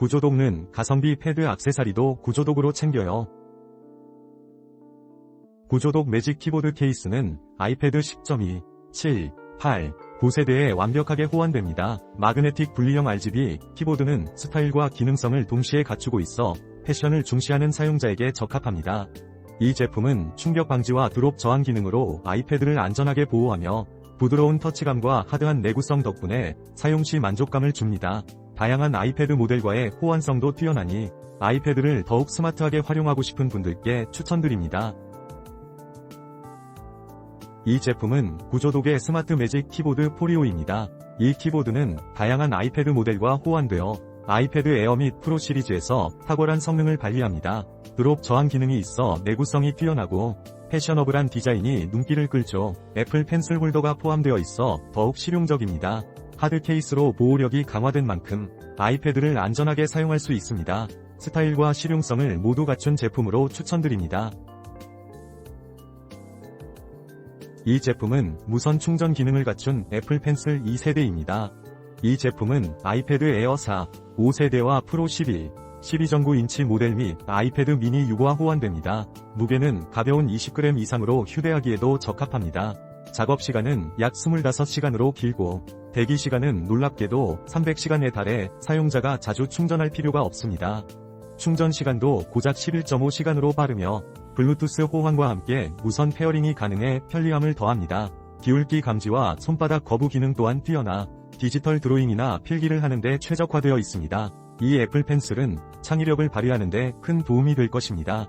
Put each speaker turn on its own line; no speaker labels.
구조독는 가성비 패드 악세사리도 구조독으로 챙겨요. 구조독 매직 키보드 케이스는 아이패드 10.2, 7, 8, 9세대에 완벽하게 호환됩니다. 마그네틱 분리형 RGB 키보드는 스타일과 기능성을 동시에 갖추고 있어 패션을 중시하는 사용자에게 적합합니다. 이 제품은 충격 방지와 드롭 저항 기능으로 아이패드를 안전하게 보호하며 부드러운 터치감과 하드한 내구성 덕분에 사용 시 만족감을 줍니다. 다양한 아이패드 모델과의 호환성도 뛰어나니 아이패드를 더욱 스마트하게 활용하고 싶은 분들께 추천드립니다. 이 제품은 구조독의 스마트 매직 키보드 포리오입니다. 이 키보드는 다양한 아이패드 모델과 호환되어 아이패드 에어 및 프로 시리즈에서 탁월한 성능을 발휘합니다. 드롭 저항 기능이 있어 내구성이 뛰어나고 패셔너블한 디자인이 눈길을 끌죠. 애플 펜슬 홀더가 포함되어 있어 더욱 실용적입니다. 하드 케이스로 보호력이 강화된 만큼 아이패드를 안전하게 사용할 수 있습니다. 스타일과 실용성을 모두 갖춘 제품으로 추천드립니다. 이 제품은 무선 충전 기능을 갖춘 애플 펜슬 2세대입니다. 이 제품은 아이패드 에어 4, 5세대와 프로 11, 12.9인치 모델 및 아이패드 미니 6와 호환됩니다. 무게는 가벼운 20g 이상으로 휴대하기에도 적합합니다. 작업 시간은 약 25시간으로 길고 대기 시간은 놀랍게도 300시간에 달해 사용자가 자주 충전할 필요가 없습니다. 충전 시간도 고작 11.5시간으로 빠르며 블루투스 호환과 함께 무선 페어링이 가능해 편리함을 더합니다. 기울기 감지와 손바닥 거부 기능 또한 뛰어나 디지털 드로잉이나 필기를 하는데 최적화되어 있습니다. 이 애플 펜슬은 창의력을 발휘하는데 큰 도움이 될 것입니다.